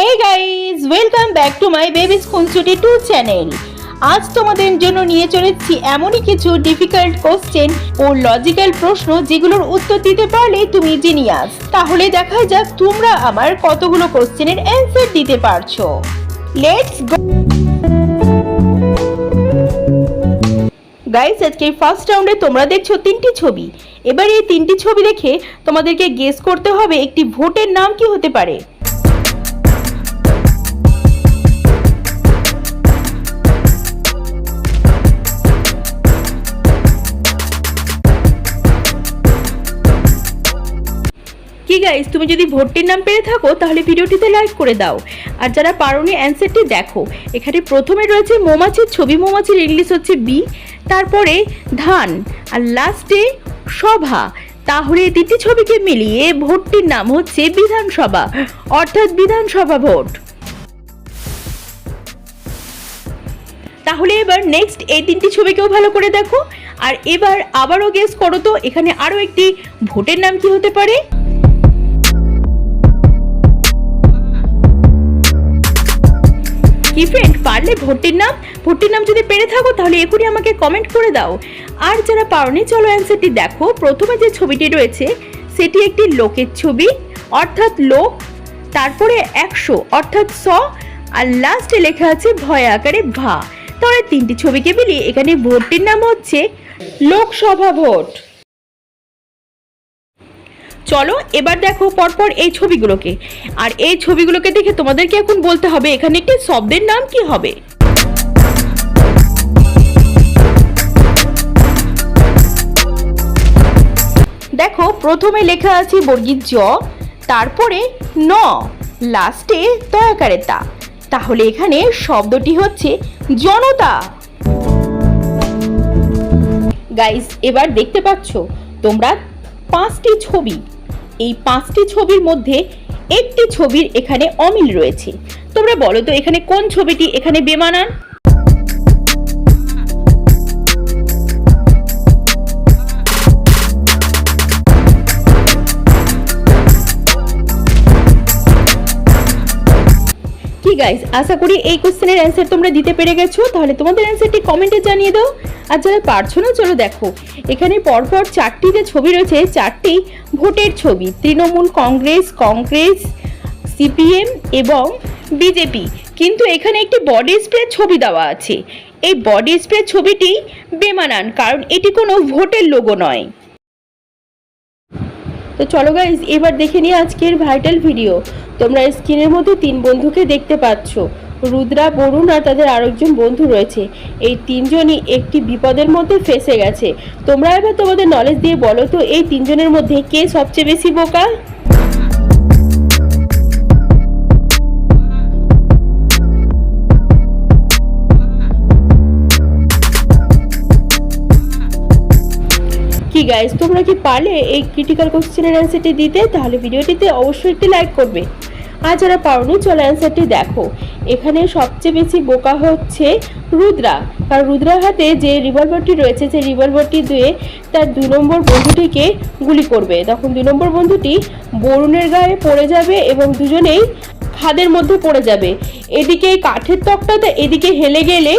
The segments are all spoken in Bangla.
Hey guys welcome back to my babies খুনসুটি টু চ্যানেল আজ তোমাদের জন্য নিয়ে চলেছি এমনই কিছু ডিফিকাল্ট কোশ্চেন ও লজিক্যাল প্রশ্ন যেগুলোর উত্তর দিতে পারলে তুমি জিনিয়াস তাহলে দেখা যাক তোমরা আমার কতগুলো কোশ্চেনের অ্যান্সার দিতে পারছ। লেটস গো গাইস আজকে ফার্স্ট রাউন্ডে তোমরা দেখছ তিনটি ছবি। এবার এই তিনটি ছবি দেখে তোমাদেরকে গেস করতে হবে একটি ভোটের নাম কি হতে পারে। কি গাইস তুমি যদি ভোটটির নাম পেয়ে থাকো, তাহলে ভিডিওটিতে লাইক করে দাও। আর যারা পারোনি অ্যান্সারটি দেখো। এখানে প্রথমে রয়েছে মৌমাছির ছবি। মৌমাছির ইংলিশ হচ্ছে বি তারপরে ধান, আর লাস্টে সভা। তাহলে তিনটি ছবিকে মিলিয়ে ভোটটির নাম হচ্ছে বিধানসভা, অর্থাৎ বিধানসভা ভোট। তাহলে এবার নেক্সট এই তিনটি ছবিকেও ভালো করে দেখো। আর এবার আবারও গেস করো তো, এখানে আরও একটি ভোটের নাম কি হতে পারে? কি ফ্রেন্ড পারলে ভোটটির নাম ভোটটির নাম যদি পেরে থাকো, তাহলে এখনই আমাকে কমেন্ট করে দাও। আর যারা পারোনি, চলো অ্যান্সারটি দেখো। প্রথমে যে ছবিটি রয়েছে, সেটি একটি লোকের ছবি, অর্থাৎ লোক, তারপরে একশো, অর্থাৎ স আর লাস্টে লেখা আছে ভয় আকারে ভা। তাহলে তিনটি ছবিকে মিলিয়ে এখানে ভোটটির নাম হচ্ছে লোকসভা ভোট। চলো, এবার দেখো পরপর এই ছবিগুলোকে। আর এই ছবিগুলোকে দেখে তোমাদেরকে এখন বলতে হবে, এখানে একটি শব্দের নাম কি হবে? দেখো, প্রথমে লেখা আছে বর্গীর জ, তারপরে ন, লাস্টে তয়াকারে তা তাহলে এখানে শব্দটি হচ্ছে জনতা। গাইস এবার দেখতে পাচ্ছ, তোমরা পাঁচটি ছবি এই পাঁচটি ছবির মধ্যে একটি ছবির এখানে অমিল রয়েছে। তোমরা বলো তো, এখানে কোন ছবিটি এখানে বেমানান? আশা করি এই কোশ্চেনের অ্যান্সার তোমরা দিতে পেরে গেছো। তাহলে তোমাদের অ্যান্সারটি কমেন্টে জানিয়ে দাও। আর যারা পারছ না, চলো দেখো। এখানে পরপর চারটি যে ছবি রয়েছে, চারটি ভোটের ছবি। তৃণমূল কংগ্রেস কংগ্রেস, সিপিএম এবং বিজেপি। কিন্তু এখানে একটি বডি স্প্রে ছবি দেওয়া আছে। এই বডি স্প্রে ছবিটি বেমানান, কারণ এটি কোনো ভোটের লোগো নয়। তো চলো গাইজ এবার দেখে নিই আজকের ভাইটাল ভিডিও তোমরা স্ক্রিনের মধ্যে তিন বন্ধুকে দেখতে পাচ্ছ। রুদ্রা, বরুণ আর তাদের আরেকজন বন্ধু রয়েছে। এই তিনজনই একটি বিপদের মধ্যে ফেসে গেছে। তোমরা এবার তোমাদের নলেজ দিয়ে বলো তো, এই তিনজনের মধ্যে কে সবচেয়ে বেশি বোকা? কি গাইস তোমরা কি পারলে এই ক্রিটিক্যাল কোশ্চেনের অ্যান্সারটি দিতে? তাহলে ভিডিওটিতে অবশ্যই একটি লাইক করবে। আর যারা পারোনি চলে অ্যান্সারটি দেখো। এখানে সবচেয়ে বেশি বোকা হচ্ছে রুদ্রা। কারণ রুদ্রার হাতে যে রিভলভারটি রয়েছে, সেই রিভলভারটি দিয়ে তার দু নম্বর বন্ধুটিকে গুলি করবে। তখন দু নম্বর বন্ধুটি বরুণের গায়ে পড়ে যাবে এবং দুজনেই খাদের মধ্যে পড়ে যাবে। এদিকে কাঠের তক্তাতে এদিকে হেলে গেলে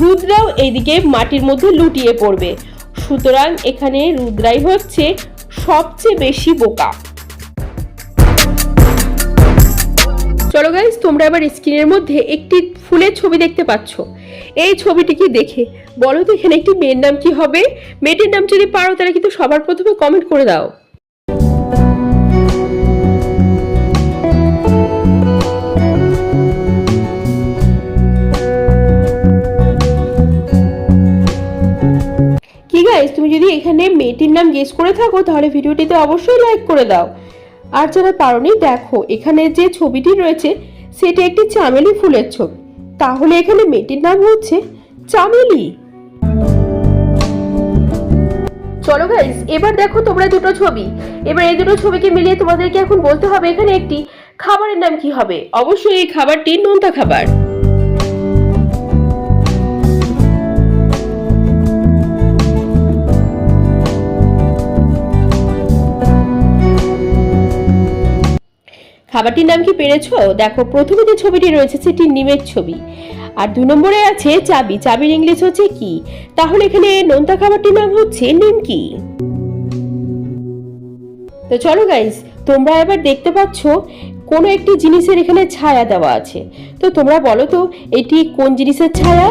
রুদ্রাও এদিকে মাটির মধ্যে লুটিয়ে পড়বে। সুতরাং এখানে রুদ্রাই হচ্ছে সবচেয়ে বেশি বোকা। চলো গাইজ তোমরা এবার স্ক্রিনের মধ্যে একটি ফুলের ছবি দেখতে পাচ্ছ। এই ছবিটিকে দেখে বলো তো এখানে একটি মেয়ের নাম কি হবে? মেয়েটির নাম যদি পারো তাহলে কিন্তু সবার প্রথমে কমেন্ট করে দাও। তুমি যদি এখানে মেয়েটির নাম গেস করে থাকো তাহলে ভিডিওটিতে অবশ্যই লাইক করে দাও। আর যারা পারনি দেখো, এখানে যে ছবিটি রয়েছে, সেটি একটি চামেলি ফুলের ছবি। তাহলে এখানে মেয়েটির নাম হচ্ছে চামেলি। চলো গাইস এবার দেখো তোমরা দুটো ছবি। এবার এই দুটো ছবিকে মিলিয়ে তোমাদেরকে এখন বলতে হবে এখানে একটি খাবারের নাম কি হবে? অবশ্যই এই খাবারটি নোনতা খাবার। খাবারটির নাম কি পেরেছ? দেখো, প্রথমে যে ছবিটি রয়েছে সেটি নিমের ছবি। আর দু নম্বরে আছে চাবি। চাবির ইংলিশ হচ্ছে কি? তাহলে এখানে নোনতা খাবারটির নাম হচ্ছে নিমকি। তো চলো গাইস তোমরা এবার দেখতে পাচ্ছ কোনো একটি জিনিসের এখানে ছায়া দেওয়া আছে। তো তোমরা বলো তো, এটি কোন জিনিসের ছায়া?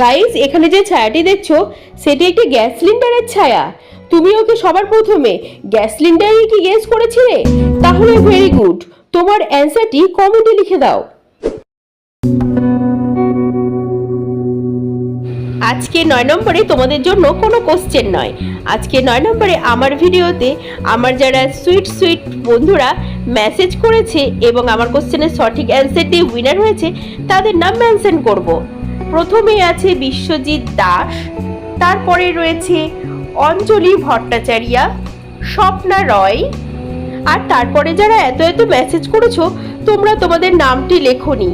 গাইস এখানে যে ছায়াটি দেখছ, সেটি একটি গ্যাস সিলিন্ডারের ছায়া। তুমি ওকে সবার প্রথমে, গ্যাস সিলিন্ডারই কি গেস করেছিলে? তাহলে ভেরি গুড তোমার অ্যান্সারটি কমেন্টে লিখে দাও। আজকে নয় নম্বরে তোমাদের জন্য কোনো কোশ্চেন নয়। আজকে নয় নম্বরে আমার ভিডিওতে আমার যারা সুইট সুইট বন্ধুরা মেসেজ করেছে এবং আমার কোশ্চেনের সঠিক অ্যান্সার দিয়ে উইনার হয়েছে, তাদের নাম মেনশন করব। প্রথমে আছে বিশ্বজিৎ দাস, তারপরে রয়েছে অঞ্জলি ভট্টাচার্যা, স্বপ্না রয়। আর তারপরে যারা এত এত মেসেজ করেছ, তোমরা তোমাদের নামটি লেখনি।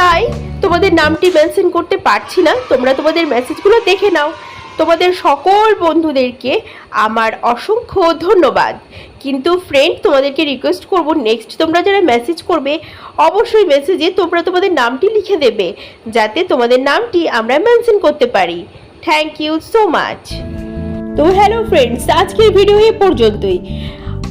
তাই তোমাদের নামটি মেনশন করতে পারছি না, তোমরা তোমাদের মেসেজগুলো দেখে নাও। তোমাদের সকল বন্ধুদেরকে আমার অসংখ্য ধন্যবাদ। কিন্তু ফ্রেন্ড তোমাদেরকে রিকোয়েস্ট করব নেক্সট তোমরা যারা মেসেজ করবে, অবশ্যই মেসেজে তোমরা তোমাদের নামটি লিখে দেবে, যাতে তোমাদের নামটি আমরা মেনশন করতে পারি। থ্যাংক ইউ সো মাচ তো হ্যালো ফ্রেন্ডস আজকের ভিডিও এ পর্যন্তই।